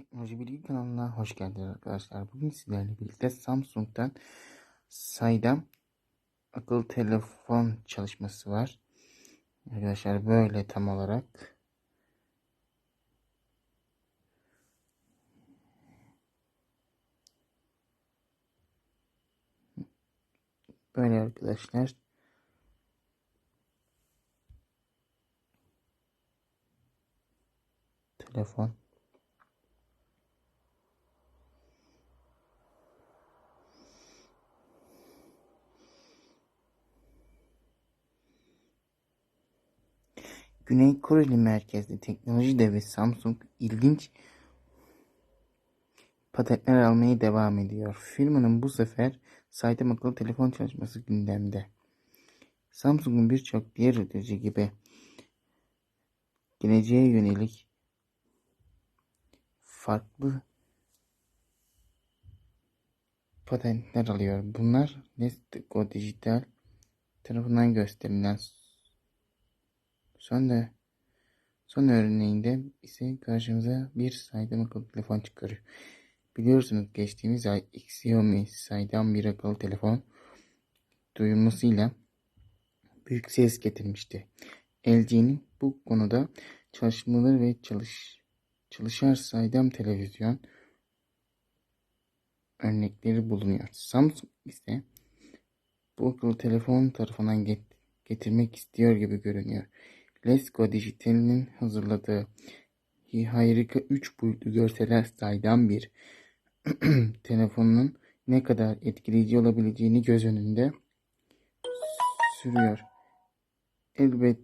Teknoloji Bilgi kanalına hoş geldiniz arkadaşlar. Bugün sizlerle birlikte Samsung'dan saydam akıllı telefon çalışması var. Arkadaşlar böyle tam olarak. Böyle arkadaşlar. Telefon. Güney Koreli merkezli teknoloji devi Samsung ilginç patentler almaya devam ediyor. Firmanın bu sefer saydam akıllı telefon çalışması gündemde. Samsung'un birçok diğer üretici gibi geleceğe yönelik farklı patentler alıyor. Bunlar Nestco Dijital tarafından gösterilen son da son örneğinde ise karşımıza bir saydam akıllı telefon çıkarıyor. Biliyorsunuz geçtiğimiz ay Xiaomi saydam bir akıllı telefon duyurmasıyla büyük ses getirmişti. LG'nin bu konuda çalışmaları ve çalış çalışar saydam televizyon örnekleri bulunuyor. Samsung ise bu akıllı telefon tarafından get getirmek istiyor gibi görünüyor. Lesco Dijital'in hazırladığı harika 3 boyutlu görseler saydam bir telefonun ne kadar etkileyici olabileceğini göz önünde sürüyor. Elbet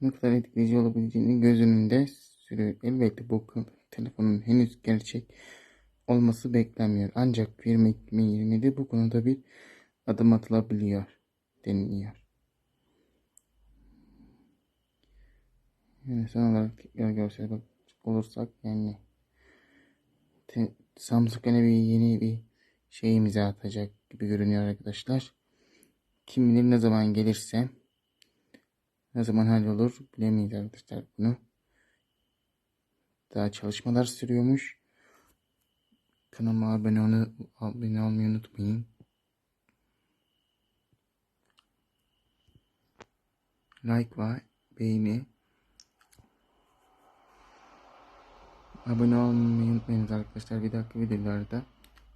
ne kadar etkileyici olabileceğini göz önünde sürüyor. Elbette bu telefonun henüz gerçek olması beklenmiyor. Ancak firma 2020'de bu konuda bir adım atılabiliyor deniliyor. Yani son olarak görsel olursak yani Samsung yine bir yeni bir şey atacak gibi görünüyor arkadaşlar. Kim bilir ne zaman gelirse ne zaman hallolur bilemeyiz arkadaşlar bunu. Daha çalışmalar sürüyormuş. Kanalıma abone, abone olmayı unutmayın. Like ve beğeni. Abone olmayı unutmayın arkadaşlar. Bir dahaki videolarda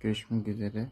görüşmek üzere.